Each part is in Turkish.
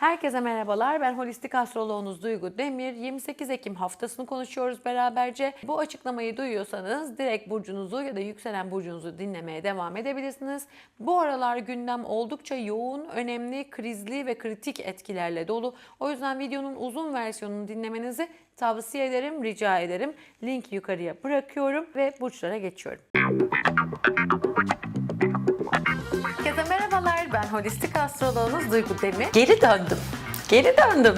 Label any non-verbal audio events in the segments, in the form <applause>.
Herkese merhabalar. Ben holistik astroloğunuz Duygu Demir. 28 Ekim haftasını konuşuyoruz beraberce. Bu açıklamayı duyuyorsanız direkt burcunuzu ya da yükselen burcunuzu dinlemeye devam edebilirsiniz. Bu aralar gündem oldukça yoğun, önemli, krizli ve kritik etkilerle dolu. O yüzden videonun uzun versiyonunu dinlemenizi tavsiye ederim, rica ederim. Link yukarıya bırakıyorum ve burçlara geçiyorum. Holistik astroloğunuz Duygu Demir. Geri döndüm. Geri döndüm.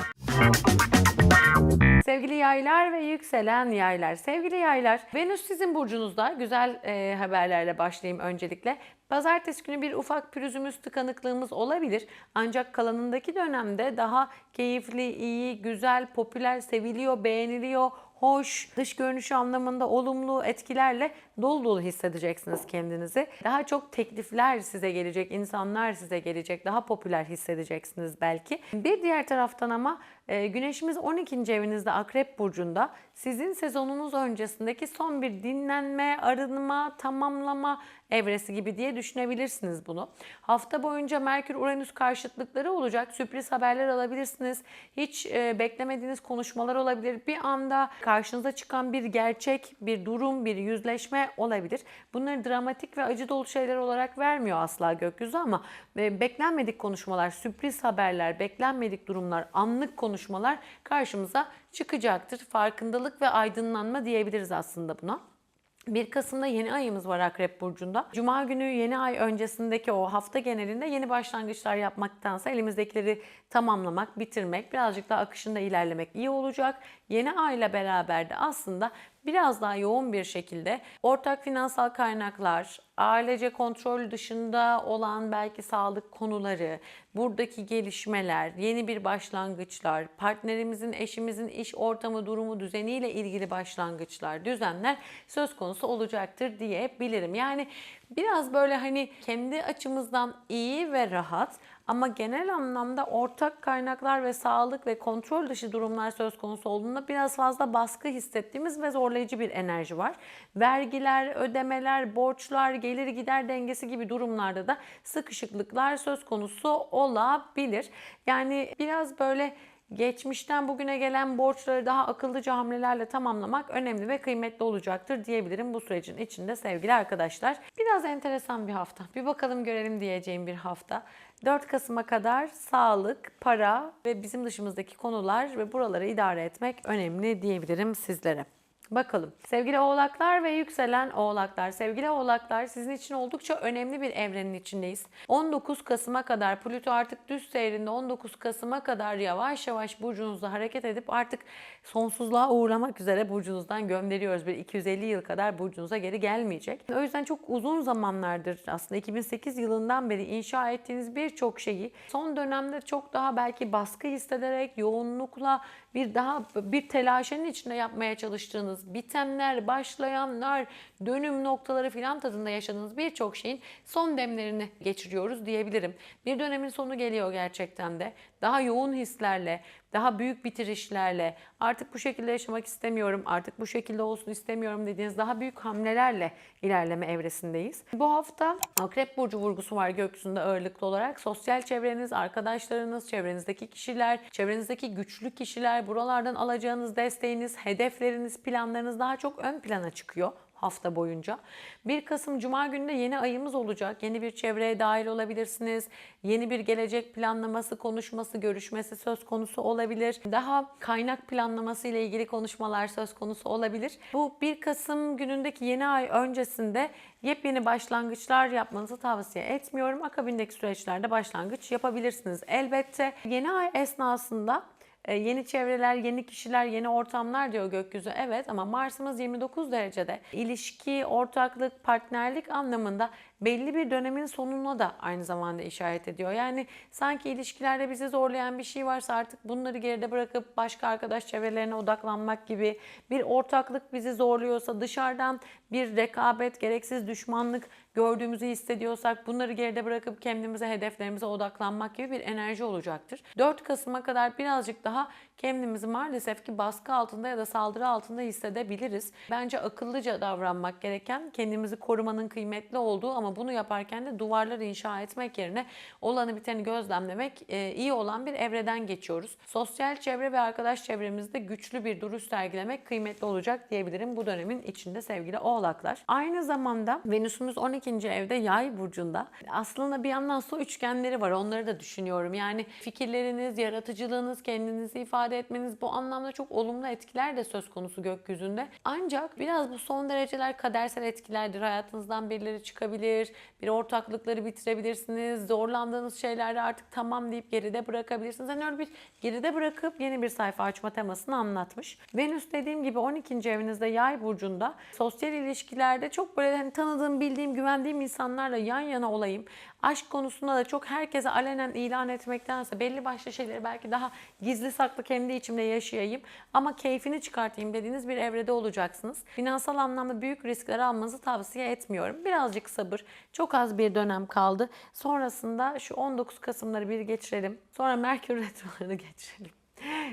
Sevgili yaylar ve yükselen yaylar. Sevgili yaylar, Venüs sizin burcunuzda. Güzel e, haberlerle başlayayım öncelikle. Pazartesi günü bir ufak pürüzümüz, tıkanıklığımız olabilir. Ancak kalanındaki dönemde daha keyifli, iyi, güzel, popüler, seviliyor, beğeniliyor, hoş, dış görünüşü anlamında olumlu etkilerle dolu dolu hissedeceksiniz kendinizi. Daha çok teklifler size gelecek, insanlar size gelecek, daha popüler hissedeceksiniz belki. Bir diğer taraftan ama e, Güneşimiz 12. evinizde Akrep Burcu'nda sizin sezonunuz öncesindeki son bir dinlenme, arınma, tamamlama evresi gibi diye düşünebilirsiniz bunu. Hafta boyunca Merkür-Uranüs karşıtlıkları olacak. Sürpriz haberler alabilirsiniz. Hiç e, beklemediğiniz konuşmalar olabilir. Bir anda karşınıza çıkan bir gerçek, bir durum, bir yüzleşme olabilir. Bunları dramatik ve acı dolu şeyler olarak vermiyor asla gökyüzü ama e, beklenmedik konuşmalar, sürpriz haberler, beklenmedik durumlar, anlık konuşmalar karşımıza çıkacaktır. Farkındalık ve aydınlanma diyebiliriz aslında buna. 1 Kasım'da yeni ayımız var Akrep Burcu'nda. Cuma günü yeni ay öncesindeki o hafta genelinde yeni başlangıçlar yapmaktansa elimizdekileri tamamlamak, bitirmek, birazcık daha akışında ilerlemek iyi olacak. Yeni ayla beraber de aslında biraz daha yoğun bir şekilde ortak finansal kaynaklar, ailece kontrol dışında olan belki sağlık konuları, buradaki gelişmeler, yeni bir başlangıçlar, partnerimizin, eşimizin iş ortamı, durumu, düzeniyle ilgili başlangıçlar, düzenler söz konusu olacaktır diyebilirim. Yani biraz böyle hani kendi açımızdan iyi ve rahat ama genel anlamda ortak kaynaklar ve sağlık ve kontrol dışı durumlar söz konusu olduğunda biraz fazla baskı hissettiğimiz ve zorlayıcı bir enerji var. Vergiler, ödemeler, borçlar, gelir gider dengesi gibi durumlarda da sıkışıklıklar söz konusu olabilir. Yani biraz böyle geçmişten bugüne gelen borçları daha akıllıca hamlelerle tamamlamak önemli ve kıymetli olacaktır diyebilirim bu sürecin içinde sevgili arkadaşlar. Biraz enteresan bir hafta. Bir bakalım görelim diyeceğim bir hafta. 4 Kasım'a kadar sağlık, para ve bizim dışımızdaki konular ve buraları idare etmek önemli diyebilirim sizlere. Bakalım. Sevgili oğlaklar ve yükselen oğlaklar. Sevgili oğlaklar sizin için oldukça önemli bir evrenin içindeyiz. 19 Kasım'a kadar Plüto artık düz seyrinde 19 Kasım'a kadar yavaş yavaş burcunuzda hareket edip artık sonsuzluğa uğramak üzere burcunuzdan gönderiyoruz. Bir 250 yıl kadar burcunuza geri gelmeyecek. O yüzden çok uzun zamanlardır aslında 2008 yılından beri inşa ettiğiniz birçok şeyi son dönemde çok daha belki baskı hissederek yoğunlukla bir daha bir telaşenin içinde yapmaya çalıştığınız bitenler, başlayanlar, dönüm noktaları filan tadında yaşadığınız birçok şeyin son demlerini geçiriyoruz diyebilirim. Bir dönemin sonu geliyor gerçekten de. Daha yoğun hislerle, daha büyük bitirişlerle, artık bu şekilde yaşamak istemiyorum, artık bu şekilde olsun istemiyorum dediğiniz daha büyük hamlelerle ilerleme evresindeyiz. Bu hafta Akrep Burcu vurgusu var gökyüzünde ağırlıklı olarak. Sosyal çevreniz, arkadaşlarınız, çevrenizdeki kişiler, çevrenizdeki güçlü kişiler, buralardan alacağınız desteğiniz, hedefleriniz, planlarınız daha çok ön plana çıkıyor hafta boyunca. 1 Kasım Cuma gününde yeni ayımız olacak. Yeni bir çevreye dahil olabilirsiniz. Yeni bir gelecek planlaması, konuşması, görüşmesi söz konusu olabilir. Daha kaynak planlaması ile ilgili konuşmalar söz konusu olabilir. Bu 1 Kasım günündeki yeni ay öncesinde yepyeni başlangıçlar yapmanızı tavsiye etmiyorum. Akabindeki süreçlerde başlangıç yapabilirsiniz. Elbette yeni ay esnasında yeni çevreler, yeni kişiler, yeni ortamlar diyor gökyüzü. Evet ama Mars'ımız 29 derecede. İlişki, ortaklık, partnerlik anlamında belli bir dönemin sonuna da aynı zamanda işaret ediyor. Yani sanki ilişkilerde bizi zorlayan bir şey varsa artık bunları geride bırakıp başka arkadaş çevrelerine odaklanmak gibi bir ortaklık bizi zorluyorsa dışarıdan bir rekabet, gereksiz düşmanlık gördüğümüzü hissediyorsak bunları geride bırakıp kendimize, hedeflerimize odaklanmak gibi bir enerji olacaktır. 4 Kasım'a kadar birazcık daha kendimizi maalesef ki baskı altında ya da saldırı altında hissedebiliriz. Bence akıllıca davranmak gereken, kendimizi korumanın kıymetli olduğu ama bunu yaparken de duvarlar inşa etmek yerine olanı biteni gözlemlemek e, iyi olan bir evreden geçiyoruz. Sosyal çevre ve arkadaş çevremizde güçlü bir duruş sergilemek kıymetli olacak diyebilirim bu dönemin içinde sevgili oğlaklar. Aynı zamanda Venüs'ümüz 12. evde yay burcunda. Aslında bir yandan su üçgenleri var onları da düşünüyorum. Yani fikirleriniz, yaratıcılığınız, kendinizi ifade etmeniz bu anlamda çok olumlu etkiler de söz konusu gökyüzünde. Ancak biraz bu son dereceler kadersel etkilerdir. Hayatınızdan birileri çıkabilir, bir ortaklıkları bitirebilirsiniz. Zorlandığınız şeylerde artık tamam deyip geride bırakabilirsiniz. Hani öyle bir geride bırakıp yeni bir sayfa açma temasını anlatmış. Venüs dediğim gibi 12. evinizde yay burcunda. Sosyal ilişkilerde çok böyle hani tanıdığım, bildiğim, güvendiğim insanlarla yan yana olayım. Aşk konusunda da çok herkese alenen ilan etmektense belli başlı şeyleri belki daha gizli saklı kendi içimde yaşayayım ama keyfini çıkartayım dediğiniz bir evrede olacaksınız. Finansal anlamda büyük riskler almanızı tavsiye etmiyorum. Birazcık sabır. Çok az bir dönem kaldı. Sonrasında şu 19 Kasım'ları bir geçirelim. Sonra Merkür <laughs> Retrolarını geçirelim.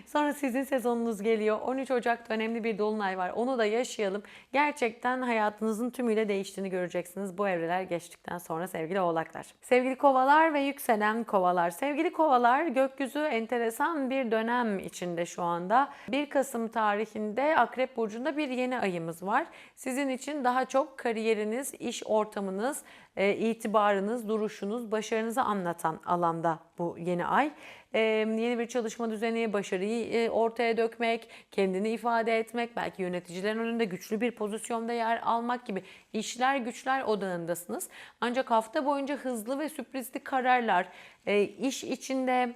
Sonra sizin sezonunuz geliyor. 13 Ocak'ta önemli bir dolunay var. Onu da yaşayalım. Gerçekten hayatınızın tümüyle değiştiğini göreceksiniz bu evreler geçtikten sonra sevgili oğlaklar. Sevgili kovalar ve yükselen kovalar. Sevgili kovalar gökyüzü enteresan bir dönem içinde şu anda. 1 Kasım tarihinde Akrep Burcu'nda bir yeni ayımız var. Sizin için daha çok kariyeriniz, iş ortamınız, e, itibarınız, duruşunuz, başarınızı anlatan alanda bu yeni ay. Yeni bir çalışma düzeni, başarıyı e, ortaya dökmek, kendini ifade etmek, belki yöneticilerin önünde güçlü bir pozisyonda yer almak gibi işler güçler odağındasınız. Ancak hafta boyunca hızlı ve sürprizli kararlar, e, iş içinde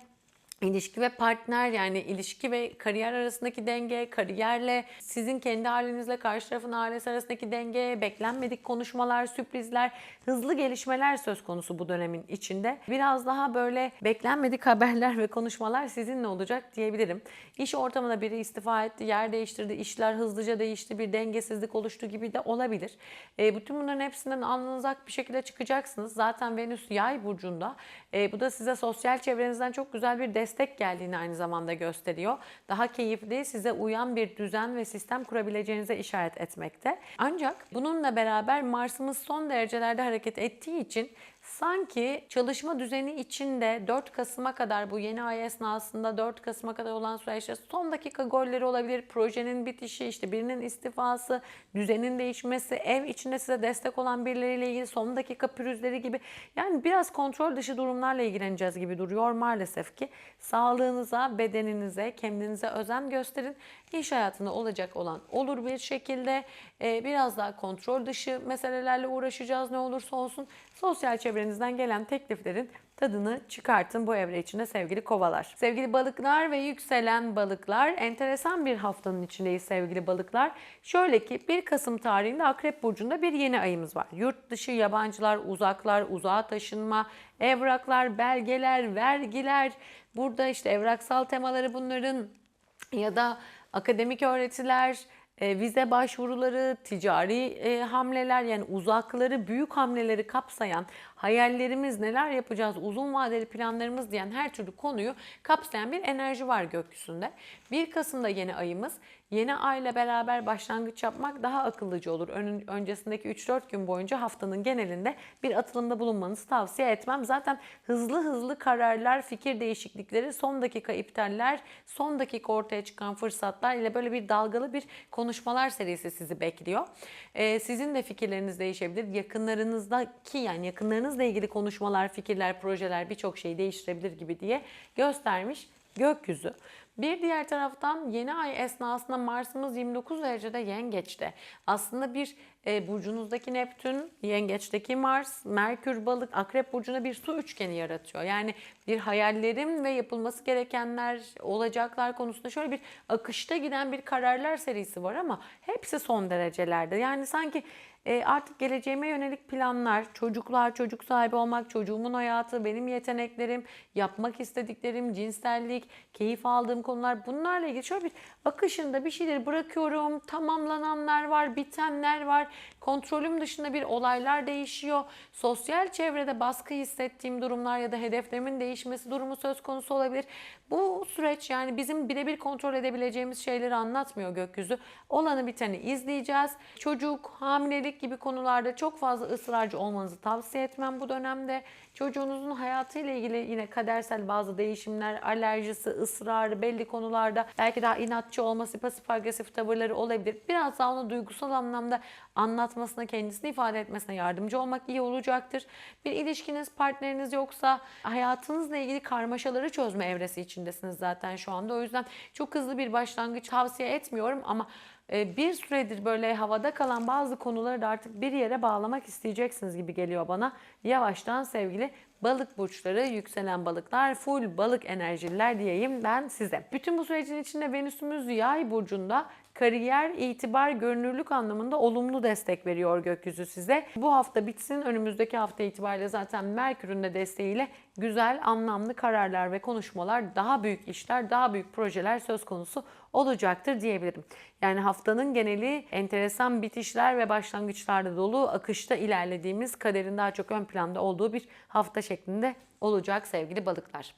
İlişki ve partner yani ilişki ve kariyer arasındaki denge, kariyerle sizin kendi halinizle karşı tarafın ailesi arasındaki denge, beklenmedik konuşmalar, sürprizler, hızlı gelişmeler söz konusu bu dönemin içinde. Biraz daha böyle beklenmedik haberler ve konuşmalar sizinle olacak diyebilirim. İş ortamında biri istifa etti, yer değiştirdi, işler hızlıca değişti, bir dengesizlik oluştu gibi de olabilir. E, bütün bunların hepsinden alnınızak bir şekilde çıkacaksınız. Zaten Venüs yay burcunda. E, bu da size sosyal çevrenizden çok güzel bir destek geldiğini aynı zamanda gösteriyor. Daha keyifli, size uyan bir düzen ve sistem kurabileceğinize işaret etmekte. Ancak bununla beraber Mars'ımız son derecelerde hareket ettiği için sanki çalışma düzeni içinde 4 Kasım'a kadar bu yeni ay esnasında 4 Kasım'a kadar olan süreçte son dakika golleri olabilir. Projenin bitişi, işte birinin istifası, düzenin değişmesi, ev içinde size destek olan birileriyle ilgili son dakika pürüzleri gibi. Yani biraz kontrol dışı durumlarla ilgileneceğiz gibi duruyor maalesef ki. Sağlığınıza, bedeninize, kendinize özen gösterin. İş hayatında olacak olan olur bir şekilde e, biraz daha kontrol dışı meselelerle uğraşacağız ne olursa olsun. Sosyal çevrenizden gelen tekliflerin tadını çıkartın bu evre içinde sevgili kovalar. Sevgili balıklar ve yükselen balıklar enteresan bir haftanın içindeyiz sevgili balıklar. Şöyle ki 1 Kasım tarihinde Akrep Burcu'nda bir yeni ayımız var. Yurt dışı yabancılar, uzaklar, uzağa taşınma, evraklar, belgeler, vergiler. Burada işte evraksal temaları bunların ya da akademik öğretiler, e, vize başvuruları, ticari e, hamleler yani uzakları, büyük hamleleri kapsayan hayallerimiz neler yapacağız, uzun vadeli planlarımız diyen her türlü konuyu kapsayan bir enerji var gökyüzünde. 1 Kasım'da yeni ayımız. Yeni ayla beraber başlangıç yapmak daha akıllıcı olur. Ön, öncesindeki 3-4 gün boyunca haftanın genelinde bir atılımda bulunmanızı tavsiye etmem. Zaten hızlı hızlı kararlar, fikir değişiklikleri, son dakika iptaller, son dakika ortaya çıkan fırsatlar ile böyle bir dalgalı bir konuşmalar serisi sizi bekliyor. Ee, sizin de fikirleriniz değişebilir. Yakınlarınızdaki yani yakınlarınızla ilgili konuşmalar, fikirler, projeler birçok şeyi değiştirebilir gibi diye göstermiş gökyüzü. Bir diğer taraftan yeni ay esnasında Mars'ımız 29 derecede yengeçte. Aslında bir e, burcunuzdaki Neptün, yengeçteki Mars, Merkür balık, akrep burcuna bir su üçgeni yaratıyor. Yani bir hayallerim ve yapılması gerekenler, olacaklar konusunda şöyle bir akışta giden bir kararlar serisi var ama hepsi son derecelerde. Yani sanki e, artık geleceğime yönelik planlar, çocuklar, çocuk sahibi olmak, çocuğumun hayatı, benim yeteneklerim, yapmak istediklerim, cinsellik, keyif aldığım konular bunlarla ilgili şöyle bir akışında bir şeyleri bırakıyorum. Tamamlananlar var, bitenler var. Kontrolüm dışında bir olaylar değişiyor. Sosyal çevrede baskı hissettiğim durumlar ya da hedeflerimin değişmesi durumu söz konusu olabilir. Bu süreç yani bizim birebir kontrol edebileceğimiz şeyleri anlatmıyor gökyüzü. Olanı biteni izleyeceğiz. Çocuk, hamilelik, gibi konularda çok fazla ısrarcı olmanızı tavsiye etmem bu dönemde. Çocuğunuzun hayatıyla ilgili yine kadersel bazı değişimler, alerjisi, ısrarı belli konularda belki daha inatçı olması, pasif agresif tavırları olabilir. Biraz daha onu duygusal anlamda anlatmasına, kendisini ifade etmesine yardımcı olmak iyi olacaktır. Bir ilişkiniz, partneriniz yoksa hayatınızla ilgili karmaşaları çözme evresi içindesiniz zaten şu anda. O yüzden çok hızlı bir başlangıç tavsiye etmiyorum ama e, bir süredir böyle havada kalan bazı konuları da artık bir yere bağlamak isteyeceksiniz gibi geliyor bana. Yavaştan sevgili balık burçları, yükselen balıklar, full balık enerjililer diyeyim ben size. Bütün bu sürecin içinde Venüs'ümüz yay burcunda kariyer, itibar, görünürlük anlamında olumlu destek veriyor gökyüzü size. Bu hafta bitsin. Önümüzdeki hafta itibariyle zaten Merkür'ün de desteğiyle güzel, anlamlı kararlar ve konuşmalar, daha büyük işler, daha büyük projeler söz konusu olacaktır diyebilirim. Yani haftanın geneli enteresan bitişler ve başlangıçlarla dolu, akışta ilerlediğimiz, kaderin daha çok ön planda olduğu bir hafta şeklinde olacak sevgili balıklar.